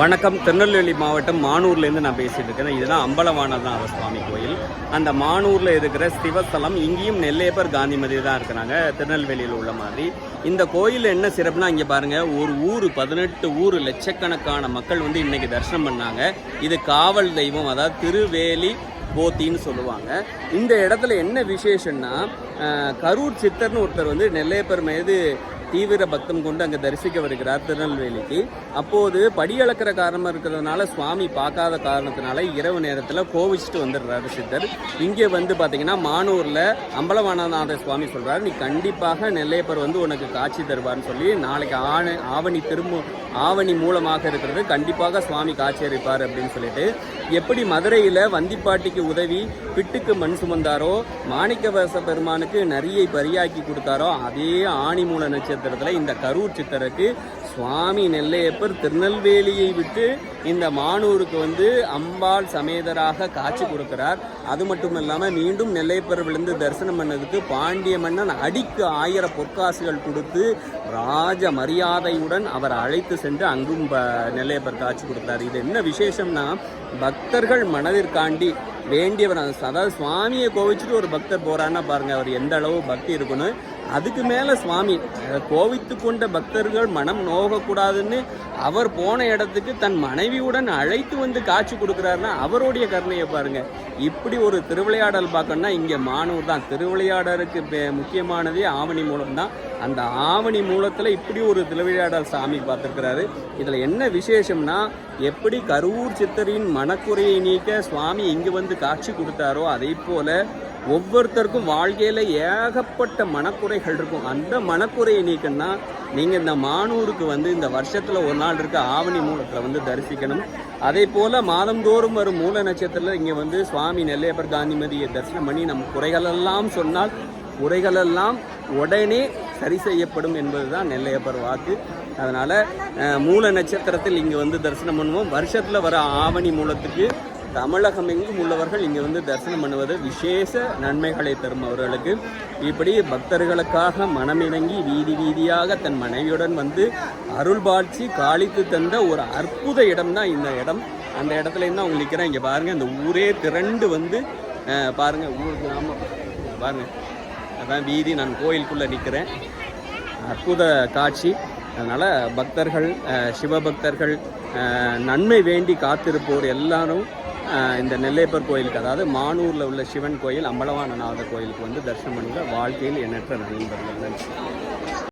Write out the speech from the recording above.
வணக்கம். திருநெல்வேலி மாவட்டம் மானூர்லேருந்து நான் பேசிட்டு இருக்கேன். இதுதான் அம்பலவானநாத சுவாமி கோயில். அந்த மானூரில் இருக்கிற சிவஸ்தலம் இங்கேயும் நெல்லையப்பர் காந்திமதி தான் இருக்கிறாங்க. திருநெல்வேலியில் உள்ள மாதிரி. இந்த கோயில் என்ன சிறப்புனா இங்கே பாருங்கள் ஒரு ஊர் பதினெட்டு ஊர் லட்சக்கணக்கான மக்கள் வந்து இன்னைக்கு தரிசனம் பண்ணாங்க. இது காவல் தெய்வம் அதாவது திருவேலி போத்தின்னு சொல்லுவாங்க. இந்த இடத்துல என்ன விசேஷம்னா கரூர் சித்தர்னு ஒருத்தர் வந்து நெல்லையப்பர் மீது தீவிர பக்தம் கொண்டு அங்கே தரிசிக்க வருகிறார் திருநெல்வேலிக்கு. அப்போது படி அளக்கிற காரணமாக இருக்கிறதுனால சுவாமி பார்க்காத காரணத்தினால இரவு நேரத்தில் கோவிச்சுட்டு வந்துடுறாரு சித்தர். இங்கே வந்து பார்த்தீங்கன்னா மானூரில் அம்பலவானநாத சுவாமி சொல்கிறார் நீ கண்டிப்பாக நெல்லையப்பர் வந்து உனக்கு காட்சி தருவார்னு சொல்லி நாளைக்கு ஆணி ஆவணி திரும்ப ஆவணி மூலமாக இருக்கிறது. கண்டிப்பாக சுவாமி காட்சி அளிப்பார் அப்படின்னு சொல்லிட்டு. எப்படி மதுரையில் வந்திப்பாட்டிக்கு உதவி பிட்டுக்கு மண் சுமந்தாரோ மாணிக்கவாச பெருமானுக்கு நரியை பரியாக்கி கொடுத்தாரோ அதே ஆணிமூல நட்சத்திரத்தில் இந்த கரூர் சித்தருக்கு சுவாமி நெல்லையப்பர் திருநெல்வேலியை விட்டு இந்த மானூருக்கு வந்து அம்பாள் சமேதராக காட்சி கொடுக்கிறார். அது மட்டும் இல்லாமல் மீண்டும் நெல்லையப்பர் விழுந்து தரிசனம் பண்ணதுக்கு பாண்டிய மன்னன் அடிக்கு ஆயிரம் பொற்காசுகள் கொடுத்து ராஜ மரியாதையுடன் அவர் அழைத்து சென்று அங்கும் ப- நெல்லையப்பர் காட்சி கொடுத்தார் இது என்ன விசேஷம்னா பக்தர்கள் மனதிற்காண்டி வேண்டியவர். அதாவது சுவாமியை கோவிச்சுட்டு ஒரு பக்தர் போகிறான்னா பாருங்கள் அவர் எந்த அளவு பக்தி இருக்கணும் அதுக்கு மேலே சுவாமி. கோவித்து கொண்ட பக்தர்கள் மனம் நோகக்கூடாதுன்னு அவர் போன இடத்துக்கு தன் மனைவியுடன் அழைத்து வந்து காட்சி கொடுக்குறாருன்னா அவருடைய கருணையை பாருங்க. இப்படி ஒரு திருவிளையாடல் பார்க்கணும்னா இங்கே மானூர் தான். திருவிளையாடலுக்கு முக்கியமானதே ஆவணி மூலம் தான். அந்த ஆவணி மூலத்தில் இப்படி ஒரு திருவிளையாடல் சாமி பார்த்துருக்கிறாரு. இதில் என்ன விசேஷம்னா எப்படி கரூர் சித்தரின் மனக்குறையை நீக்க சுவாமி இங்கு வந்து காட்சி கொடுத்தாரோ அதே போல ஒவ்வொருத்தருக்கும் வாழ்க்கையில் ஏகப்பட்ட மனக்குறைகள் இருக்கும். அந்த மனக்குறையை நீக்கணும்னா நீங்கள் இந்த மானூருக்கு வந்து இந்த வருஷத்தில் ஒரு நாள் இருக்க ஆவணி மூலத்தில் வந்து தரிசிக்கணும். அதே போல் மாதந்தோறும் வரும் மூல நட்சத்திரத்தில் இங்கே வந்து சுவாமி நெல்லையப்பர் காந்திமதியை தரிசனம் பண்ணி நம் குறைகளெல்லாம் சொன்னால் குறைகளெல்லாம் உடனே சரி செய்யப்படும் என்பதுதான் நெல்லையப்பர் வாக்கு. அதனால் மூல நட்சத்திரத்தில் இங்கே வந்து தரிசனம் பண்ணுவோம். வருஷத்தில் வர ஆவணி மூலத்துக்கு தமிழகம் எங்கும் உள்ளவர்கள் இங்கே வந்து தரிசனம் பண்ணுவது விசேஷ நன்மைகளை தரும் அவர்களுக்கு. இப்படி பக்தர்களுக்காக மனமிணங்கி வீதி வீதியாக தன் மனைவியுடன் வந்து அருள்பாட்சி காளித்து தந்த ஒரு அற்புத இடம் தான் இந்த இடம். அந்த இடத்துல தான் அவங்க நிற்கிறேன் இங்கே பாருங்கள் இந்த ஊரே திரண்டு வந்து பாருங்கள் ஊர் கிராமம். பாருங்கள் அதான் வீதி நான் கோயிலுக்குள்ளே நிற்கிறேன் அற்புத காட்சி. அதனால் பக்தர்கள் சிவபக்தர்கள் நன்மை வேண்டி காத்திருப்போர் எல்லாரும். இந்த நெல்லையப்பர் கோயிலுக்கு அதாவது மானூரில் உள்ள சிவன் கோயில் அம்பலவானநாத கோயிலுக்கு வந்து தரிசனம் பண்ணுங்க வாழ்க்கையில் எண்ணற்ற நண்பர்கள் நன்றி